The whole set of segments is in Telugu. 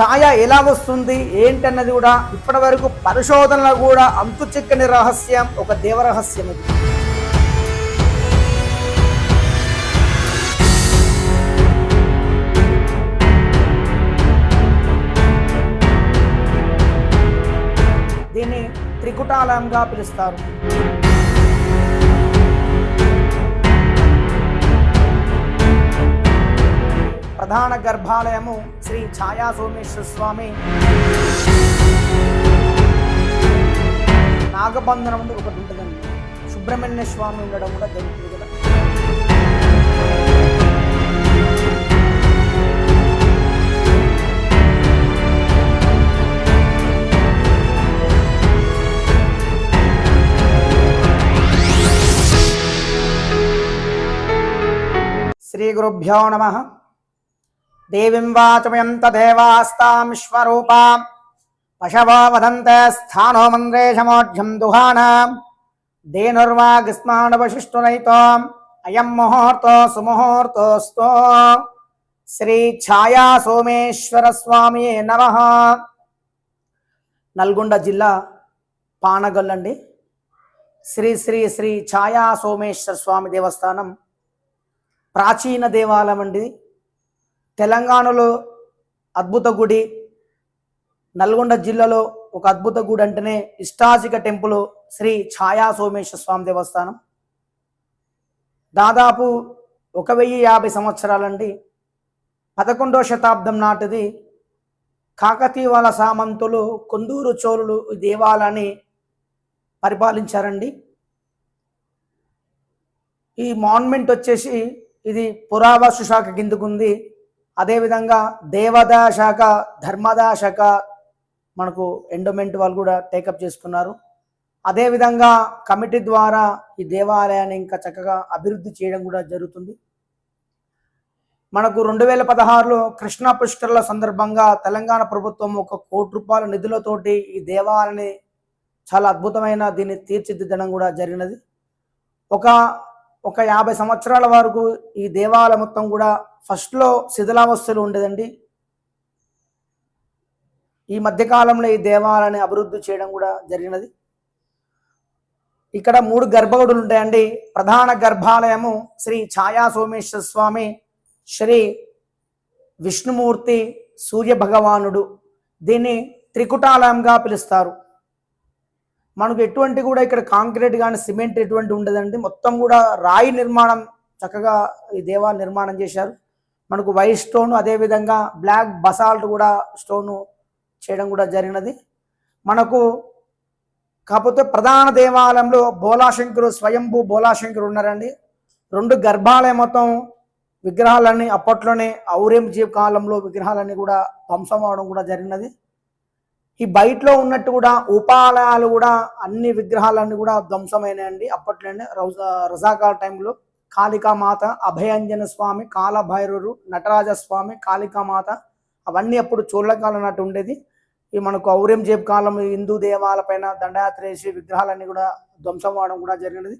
ఛాయ ఎలా వస్తుంది? ఏంటన్నది కూడా ఇప్పటి వరకు పరిశోధనలో కూడా అంతు చిక్కని రహస్యం ఒక దేవరహస్యం ఇది. దీన్ని త్రికుటాలయంగా పిలుస్తారు. ప్రధాన గర్భాలయము శ్రీ ఛాయా సోమేశ్వర స్వామి. నాగబంధనం అని ఒకటి ఉంటుందండి. సుబ్రహ్మణ్య స్వామి ఉండడం కూడా జరుగుతుంది కదా. శ్రీ గురుభ్యో నమ. దేవిం వాచమయంత తదేవాస్తాం విశ్వరూపాం. పశవో వదంతే స్థానో మంద్రేశమోఢ్యం దుహానాం. దేనుర్వాగ్స్మానవశిష్టునైతోం అయం ముహూర్తో సుముహూర్తోస్తో. శ్రీ ఛాయా సోమేశ్వర స్వామి నమ. నల్గొండ జిల్లా పానగల్లండి శ్రీ శ్రీ శ్రీ ఛాయా సోమేశ్వర స్వామి దేవస్థానం ప్రాచీన దేవాలయం అండి. తెలంగాణలో అద్భుత గుడి నల్గొండ జిల్లాలో ఒక అద్భుత గుడి అంటేనే ఇష్టాసిక టెంపుల్ శ్రీ ఛాయా సోమేశ్వర స్వామి దేవస్థానం. దాదాపు ఒక వెయ్యి యాభై సంవత్సరాలండి. పదకొండవ శతాబ్దం నాటిది. కాకతీవాల సామంతులు కొందూరు చోళులు ఈ దేవాలయాన్ని పరిపాలించారండి. ఈ మాన్మెంట్ వచ్చేసి ఇది పురావస్తు శాఖ కిందకుంది. అదేవిధంగా దేవదా శాఖ ధర్మదా శాఖ మనకు ఎండోమెంట్ వాళ్ళు కూడా టేకప్ చేసుకున్నారు. అదేవిధంగా కమిటీ ద్వారా ఈ దేవాలయాన్ని ఇంకా చక్కగా అభివృద్ధి చేయడం కూడా జరుగుతుంది. మనకు రెండు వేల పదహారులో కృష్ణా పుష్కరుల సందర్భంగా తెలంగాణ ప్రభుత్వం ఒక కోటి రూపాయల నిధులతోటి ఈ దేవాలయాన్ని చాలా అద్భుతమైన దీన్ని తీర్చిదిద్దడం కూడా జరిగినది. ఒక ఒక యాభై సంవత్సరాల వరకు ఈ దేవాలయం మొత్తం కూడా ఫస్ట్లో శిథిలావస్థలు ఉండేదండి. ఈ మధ్యకాలంలో ఈ దేవాలయాన్ని అభివృద్ధి చేయడం కూడా జరిగినది. ఇక్కడ మూడు గర్భగుడులు ఉంటాయండి. ప్రధాన గర్భాలయము శ్రీ ఛాయా సోమేశ్వర స్వామి శ్రీ విష్ణుమూర్తి సూర్య భగవానుడు దీన్ని త్రికుటాలయంగా పిలుస్తారు. మనకు ఎటువంటి కూడా ఇక్కడ కాంక్రీట్ కానీ సిమెంట్ ఎటువంటి ఉండదండి. మొత్తం కూడా రాయి నిర్మాణం చక్కగా ఈ దేవా నిర్మాణం చేశారు. మనకు వైట్ స్టోన్ అదేవిధంగా బ్లాక్ బసాల్ట్ కూడా స్టోను చేయడం కూడా జరిగినది. మనకు కాకపోతే ప్రధాన దేవాలయంలో బోలాశంకరు స్వయంభూ బోలాశంకరు ఉన్నారండి. రెండు గర్భాలయం మొత్తం విగ్రహాలన్నీ అప్పట్లోనే ఔరంగజేబ్ కాలంలో విగ్రహాలన్నీ కూడా ధ్వంసం అవడం కూడా జరిగినది. ఈ బయటలో ఉన్నట్టు కూడా ఉపాలయాలు కూడా అన్ని విగ్రహాలన్నీ కూడా ధ్వంసమైనాయండి. అప్పట్లోనే రౌజా రజాకాల టైంలో కాళికామాత అభయాంజన స్వామి కాలభైరవుడు నటరాజ స్వామి కాళికామాత అవన్నీ అప్పుడు చోళ్ళకాలం నాటి ఉండేది. ఈ మనకు ఔరంగజేబ్ కాలం హిందూ దేవాలపైన దండయాత్ర చేసి విగ్రహాలన్నీ కూడా ధ్వంసం అవడం కూడా జరిగినది.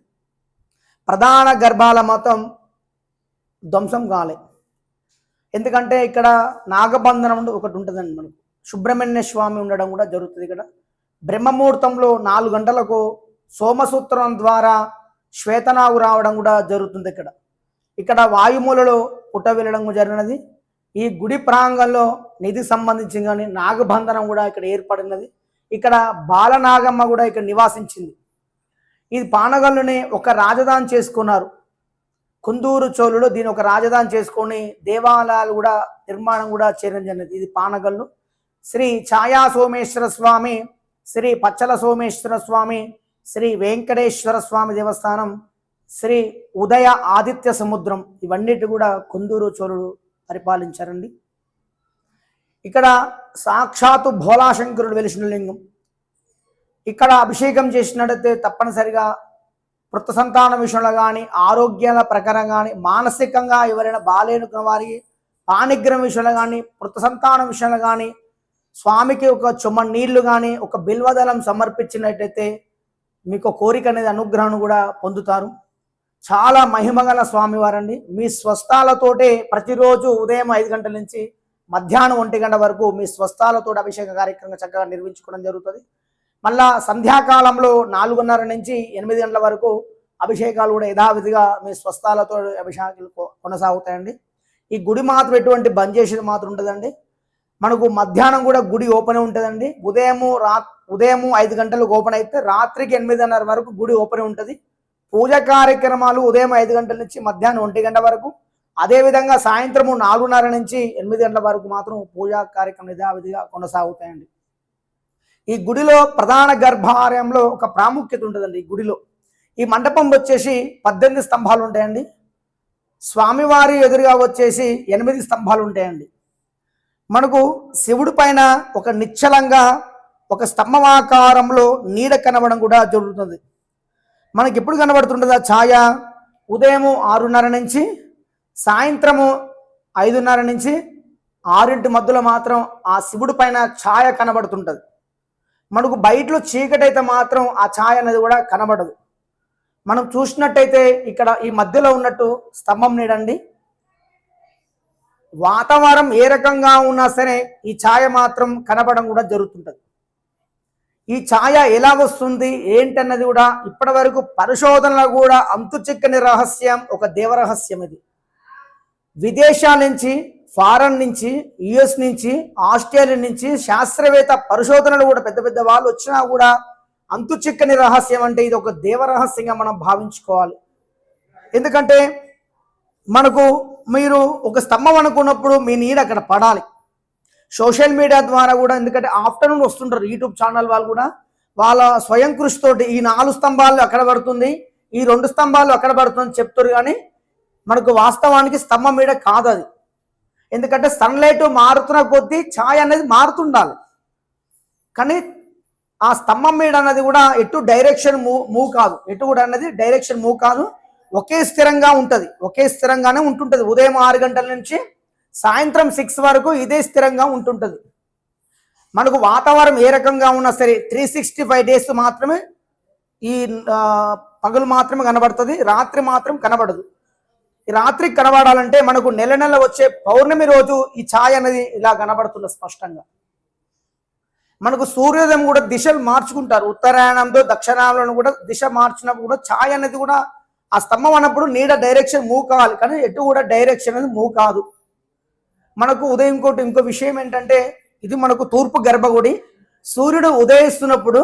ప్రధాన గర్భాల మొత్తం ధ్వంసం కాలే. ఎందుకంటే ఇక్కడ నాగబంధనం ఒకటి ఉంటుందండి మనకు. సుబ్రహ్మణ్య స్వామి ఉండడం కూడా జరుగుతుంది ఇక్కడ. బ్రహ్మముహూర్తంలో నాలుగు గంటలకు సోమసూత్రం ద్వారా శ్వేతనాగు రావడం కూడా జరుగుతుంది ఇక్కడ. ఇక్కడ వాయుమూలలో పుట్ట వెళ్ళడం జరిగినది. ఈ గుడి ప్రాంగంలో నిధి సంబంధించి కానీ నాగబంధనం కూడా ఇక్కడ ఏర్పడినది. ఇక్కడ బాలనాగమ్మ కూడా ఇక్కడ నివాసించింది. ఇది పానగల్లుని ఒక రాజధాని చేసుకున్నారు. కుందూరు చోళులు దీని ఒక రాజధాని చేసుకొని దేవాలయాలు కూడా నిర్మాణం కూడా చేయడం జరిగింది. ఇది పానగల్లు. శ్రీ ఛాయా సోమేశ్వర స్వామి శ్రీ పచ్చల సోమేశ్వర స్వామి శ్రీ వెంకటేశ్వర స్వామి దేవస్థానం శ్రీ ఉదయ ఆదిత్య సముద్రం ఇవన్నిటి కూడా కుందూరు చోరుడు పరిపాలించారండి. ఇక్కడ సాక్షాత్తు భోలాశంకరుడు వెలిసిన లింగం. ఇక్కడ అభిషేకం చేసినట్టయితే తప్పనిసరిగా వృత్త సంతాన విషయంలో కానీ ఆరోగ్యాల ప్రకారం కానీ మానసికంగా ఎవరైనా బాలేనుకున్న వారికి పాణిగ్రహం విషయంలో కానీ వృత్త సంతానం విషయంలో కానీ స్వామికి ఒక చుమ్మ నీళ్ళు కానీ ఒక బిల్వదళం సమర్పించినట్టయితే మీకు కోరిక అనేది అనుగ్రహం కూడా పొందుతారు. చాలా మహిమగల స్వామివారండి. మీ స్వస్థాలతోటే ప్రతిరోజు ఉదయం ఐదు గంటల నుంచి మధ్యాహ్నం ఒంటి గంట వరకు మీ స్వస్థాలతో అభిషేక కార్యక్రమం చక్కగా నిర్వహించుకోవడం జరుగుతుంది. మళ్ళా సంధ్యాకాలంలో నాలుగున్నర నుంచి ఎనిమిది గంటల వరకు అభిషేకాలు కూడా యథావిధిగా మీ స్వస్థాలతో అభిషేకాలు కొ- కొనసాగుతాయండి. ఈ గుడి మాత్రం ఎటువంటి బంద్ చేసేది మాత్రం ఉంటుందండి మనకు మధ్యాహ్నం కూడా గుడి ఓపెన్ ఉంటుందండి. ఉదయము రా ఉదయము ఐదు గంటలకు ఓపెన్ అయితే రాత్రికి ఎనిమిదిన్నర వరకు గుడి ఓపెన్ ఉంటుంది. పూజ కార్యక్రమాలు ఉదయం ఐదు గంటల నుంచి మధ్యాహ్నం ఒంటి గంట వరకు. అదేవిధంగా సాయంత్రము నాలుగున్నర నుంచి ఎనిమిది గంటల వరకు మాత్రం పూజా కార్యక్రమం యథావిధిగా కొనసాగుతాయండి. ఈ గుడిలో ప్రధాన గర్భాలయంలో ఒక ప్రాముఖ్యత ఉంటుందండి ఈ గుడిలో. ఈ మండపం వచ్చేసి పద్దెనిమిది స్తంభాలు ఉంటాయండి. స్వామివారి ఎదురుగా వచ్చేసి ఎనిమిది స్తంభాలు ఉంటాయండి. మనకు శివుడి పైన ఒక నిశ్చలంగా ఒక స్తంభమాకారంలో నీడ కనబడడం కూడా జరుగుతుంది. మనకి ఎప్పుడు కనబడుతుంటుంది ఆ ఛాయ? ఉదయము ఆరున్నర నుంచి సాయంత్రము ఐదున్నర నుంచి ఆరింటి మధ్యలో మాత్రం ఆ శివుడి పైన ఛాయ కనబడుతుంటుంది. మనకు బయటలో చీకటి అయితే మాత్రం ఆ ఛాయ అనేది కూడా కనబడదు. మనం చూసినట్టయితే ఇక్కడ ఈ మధ్యలో ఉన్నట్టు స్తంభం నీడండి. వాతావరణం ఏ రకంగా ఉన్నా సరే ఈ ఛాయ మాత్రం కనబడడం కూడా జరుగుతుంటుంది. ఈ ఛాయ ఎలా వస్తుంది? ఏంటన్నది కూడా ఇప్పటి వరకు పరిశోధనలు కూడా అంతు చిక్కని రహస్యం ఒక దేవరహస్యం ఇది. విదేశాల నుంచి ఫారెన్ నుంచి యుఎస్ నుంచి ఆస్ట్రేలియా నుంచి శాస్త్రవేత్త పరిశోధనలు కూడా పెద్ద పెద్ద వాళ్ళు వచ్చినా కూడా అంతు చిక్కని రహస్యం అంటే ఇది ఒక దేవరహస్యంగా మనం భావించుకోవాలి. ఎందుకంటే మనకు మీరు ఒక స్తంభం అనుకున్నప్పుడు మీ నీడ అక్కడ పడాలి. సోషల్ మీడియా ద్వారా కూడా ఎందుకంటే ఆఫ్టర్నూన్ వస్తుంటారు యూట్యూబ్ ఛానల్ వాళ్ళు కూడా. వాళ్ళ స్వయం కృషితోటి ఈ నాలుగు స్తంభాలు అక్కడ పడుతుంది. ఈ రెండు స్తంభాలు అక్కడ పడుతుంది చెప్తారు కానీ మనకు వాస్తవానికి స్తంభం మీద కాదు అది. ఎందుకంటే సన్లైట్ మారుతున్న కొద్దీ ఛాయ్ అనేది మారుతుండాలి. కానీ ఆ స్తంభం మీద అన్నది కూడా ఎటు డైరెక్షన్ మూవ్ మూవ్ కాదు. ఎటు కూడా అన్నది డైరెక్షన్ మూవ్ కాదు. ఒకే స్థిరంగా ఉంటుంది. ఒకే స్థిరంగానే ఉంటుంటుంది. ఉదయం ఆరు గంటల నుంచి సాయంత్రం సిక్స్ వరకు ఇదే స్థిరంగా ఉంటుంటుంది. మనకు వాతావరణం ఏ రకంగా ఉన్నా సరే త్రీ సిక్స్టీ ఫైవ్ డేస్ మాత్రమే ఈ పగలు మాత్రమే కనబడుతుంది. రాత్రి మాత్రం కనబడదు. ఈ రాత్రి కనబడాలంటే మనకు నెల నెల వచ్చే పౌర్ణమి రోజు ఈ ఛాయ్ అనేది ఇలా కనబడుతుంది స్పష్టంగా. మనకు సూర్యోదయం కూడా దిశలు మార్చుకుంటారు. ఉత్తరాయణంతో దక్షిణాయనంలో కూడా దిశ మార్చినప్పుడు కూడా ఛాయ్ అనేది కూడా ఆ స్తంభం అన్నప్పుడు నీడ డైరెక్షన్ మూవ్ కావాలి. కానీ ఎటు కూడా డైరెక్షన్ అనేది మూవ్ కాదు. మనకు ఉదయం ఇంకోటి ఇంకో విషయం ఏంటంటే ఇది మనకు తూర్పు గర్భగుడి. సూర్యుడు ఉదయిస్తున్నప్పుడు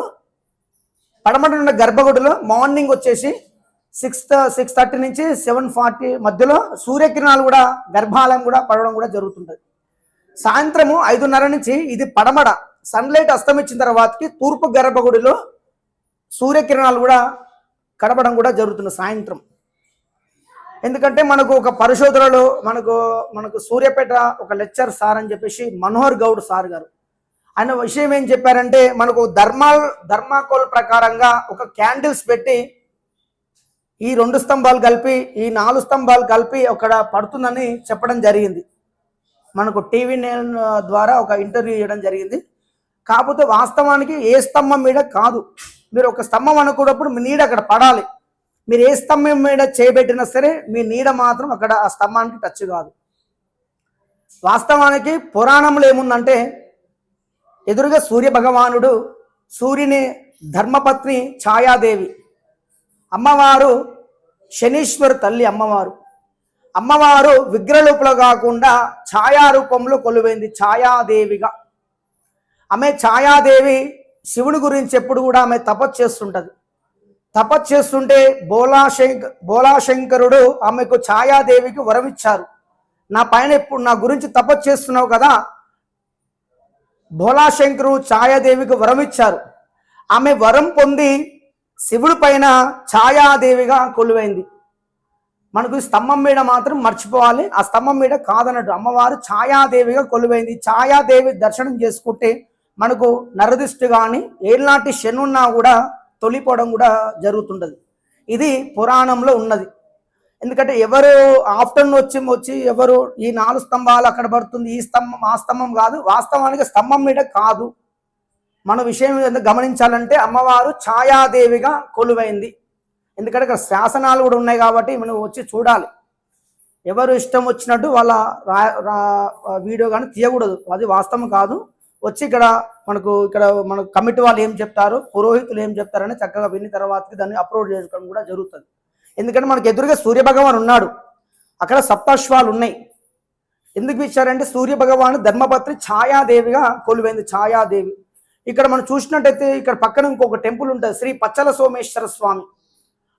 పడమట ఉన్న గర్భగుడిలో మార్నింగ్ వచ్చేసి సిక్స్ సిక్స్ థర్టీ నుంచి సెవెన్ ఫార్టీ మధ్యలో సూర్యకిరణాలు కూడా గర్భాలయం కూడా పడడం కూడా జరుగుతుంటుంది. సాయంత్రము ఐదున్నర నుంచి ఇది పడమడ సన్లైట్ అస్తమించిన తర్వాతకి తూర్పు గర్భగుడిలో సూర్యకిరణాలు కూడా గడపడం కూడా జరుగుతుంది సాయంత్రం. ఎందుకంటే మనకు ఒక పరిశోధనలో మనకు మనకు సూర్యాపేట ఒక లెక్చర్ సార్ అని చెప్పేసి మనోహర్ గౌడ్ సార్ గారు. ఆయన విషయం ఏం చెప్పారంటే మనకు ధర్మాల్ ధర్మాకోల్ ప్రకారంగా ఒక క్యాండిల్స్ పెట్టి ఈ రెండు స్తంభాలు కలిపి ఈ నాలుగు స్తంభాలు కలిపి అక్కడ పడుతుందని చెప్పడం జరిగింది. మనకు టీవీ నైన్ ద్వారా ఒక ఇంటర్వ్యూ చేయడం జరిగింది. కాకపోతే వాస్తవానికి ఏ స్తంభం మీద కాదు. మీరు ఒక స్తంభం అనుకున్నప్పుడు మీ నీడ అక్కడ పడాలి. మీరు ఏ స్తంభం మీద చేయబెట్టినా సరే మీ నీడ మాత్రం అక్కడ ఆ స్తంభానికి టచ్ కాదు. వాస్తవానికి పురాణంలో ఏముందంటే ఎదురుగా సూర్య భగవానుడు సూర్యుని ధర్మపత్ని ఛాయాదేవి. అమ్మవారు శనీశ్వర్ తల్లి అమ్మవారు. అమ్మవారు విగ్రహరూపంలో కాకుండా ఛాయారూపంలో కొలువైంది ఛాయాదేవిగా. ఆమె ఛాయాదేవి శివుని గురించి ఎప్పుడు కూడా ఆమె తపస్సు చేస్తుంటుంది. తపస్సు చేస్తుంటే బోలాశంక బోలాశంకరుడు ఆమెకు ఛాయాదేవికి వరం ఇచ్చారు. నా పైన ఎప్పుడు నా గురించి తపస్సు చేస్తున్నావు కదా? భోలాశంకరు ఛాయాదేవికి వరం ఇచ్చారు. ఆమె వరం పొంది శివుడి పైన ఛాయాదేవిగా కొలువైంది. మనకు ఈ స్తంభం మీద మాత్రం మర్చిపోవాలి. ఆ స్తంభం మీద కాదన్నట్టు అమ్మవారు ఛాయాదేవిగా కొలువైంది. ఛాయాదేవి దర్శనం చేసుకుంటే మనకు నరదిష్టి కానీ ఏళ్ళనాటి శని ఉన్నా కూడా తొలిపోవడం కూడా జరుగుతుంటుంది. ఇది పురాణంలో ఉన్నది. ఎందుకంటే ఎవరు ఆఫ్టర్నూన్ వచ్చి వచ్చి ఎవరు ఈ నాలుగు స్తంభాలు అక్కడ పడుతుంది ఈ స్తంభం ఆ స్తంభం కాదు వాస్తవానికి స్తంభం మీద కాదు. మన విషయం గమనించాలంటే అమ్మవారు ఛాయాదేవిగా కొలువైంది. ఎందుకంటే ఇక్కడ శాసనాలు కూడా ఉన్నాయి కాబట్టి మనం వచ్చి చూడాలి. ఎవరు ఇష్టం వచ్చినట్టు వాళ్ళ రా- వీడియో కానీ తీయకూడదు. అది వాస్తవం కాదు. వచ్చి ఇక్కడ మనకు ఇక్కడ మన కమిటీ వాళ్ళు ఏం చెప్తారు? పురోహితులు ఏం చెప్తారని చక్కగా విన్న తర్వాతకి దాన్ని అప్లోడ్ చేసుకోవడం కూడా జరుగుతుంది. ఎందుకంటే మనకు ఎదురుగా సూర్య భగవాన్ ఉన్నాడు. అక్కడ సప్తాశ్వాలు ఉన్నాయి. ఎందుకు ఇచ్చారంటే సూర్య భగవాన్ ధర్మపత్రి ఛాయాదేవిగా కొలువైంది. ఛాయాదేవి. ఇక్కడ మనం చూసినట్టయితే ఇక్కడ పక్కన ఇంకొక టెంపుల్ ఉంటుంది. శ్రీ పచ్చల సోమేశ్వర స్వామి.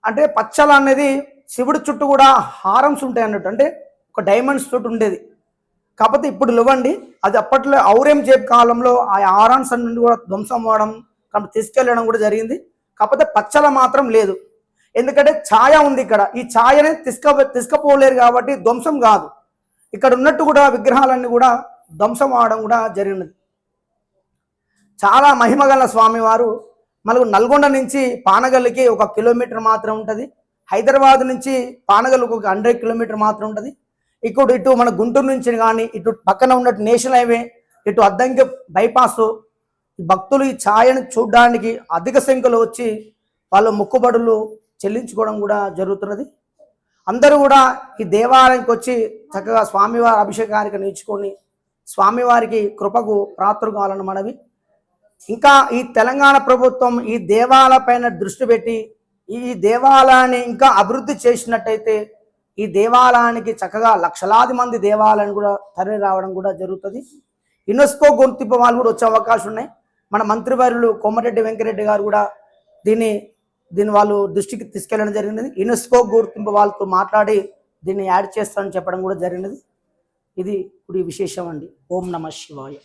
అంటే పచ్చల అనేది శివుడి చుట్టూ కూడా హారమ్స్ ఉంటాయి అన్నట్టు. అంటే ఒక డైమండ్స్ తోటి ఉండేది. కాకపోతే ఇప్పుడు ఇవ్వండి అది అప్పట్లో ఔరంగజేబ్ కాలంలో ఆ హారమ్స్ నుండి కూడా ధ్వంసం అవ్వడం కాబట్టి తీసుకెళ్ళడం కూడా జరిగింది. కాకపోతే పచ్చల మాత్రం లేదు. ఎందుకంటే ఛాయ ఉంది ఇక్కడ. ఈ ఛాయని తీసుక తీసుకపోలేరు కాబట్టి ధ్వంసం కాదు. ఇక్కడ ఉన్నట్టు కూడా విగ్రహాలన్నీ కూడా ధ్వంసం అవడం కూడా జరిగినది. చాలా మహిమగల స్వామివారు మనకు నల్గొండ నుంచి పానగల్లికి ఒక కిలోమీటర్ మాత్రం ఉంటుంది. హైదరాబాద్ నుంచి పానగల్కి ఒక హండ్రెడ్ కిలోమీటర్ మాత్రం ఉంటుంది. ఇక్కడ ఇటు మన గుంటూరు నుంచి కానీ ఇటు పక్కన ఉన్నట్టు నేషనల్ హైవే ఇటు అద్దంకి బైపాస్ భక్తులు ఈ ఛాయను చూడడానికి అధిక సంఖ్యలో వచ్చి వాళ్ళ మొక్కుబడులు చెల్లించుకోవడం కూడా జరుగుతున్నది. అందరూ కూడా ఈ దేవాలయానికి వచ్చి చక్కగా స్వామివారి అభిషేకానికి నేర్చుకొని స్వామివారికి కృపకు ప్రాతులు కావాలని మనవి. ఇంకా ఈ తెలంగాణ ప్రభుత్వం ఈ దేవాలయ పైన దృష్టి పెట్టి ఈ దేవాలయాన్ని ఇంకా అభివృద్ధి చేసినట్టయితే ఈ దేవాలయానికి చక్కగా లక్షలాది మంది దేవాలయాన్ని కూడా తరలి రావడం కూడా జరుగుతుంది. యునెస్కో గుర్తింపు వాళ్ళు కూడా వచ్చే అవకాశం ఉన్నాయి. మన మంత్రివర్యులు కోమటిరెడ్డి వెంకరెడ్డి గారు కూడా దీన్ని దీన్ని వాళ్ళు దృష్టికి తీసుకెళ్ళడం జరిగినది. యునెస్కో గుర్తింపు వాళ్ళతో మాట్లాడి దీన్ని యాడ్ చేస్తామని చెప్పడం కూడా జరిగినది. ఇది ఇప్పుడు విశేషం అండి. ఓం నమ శివాయ.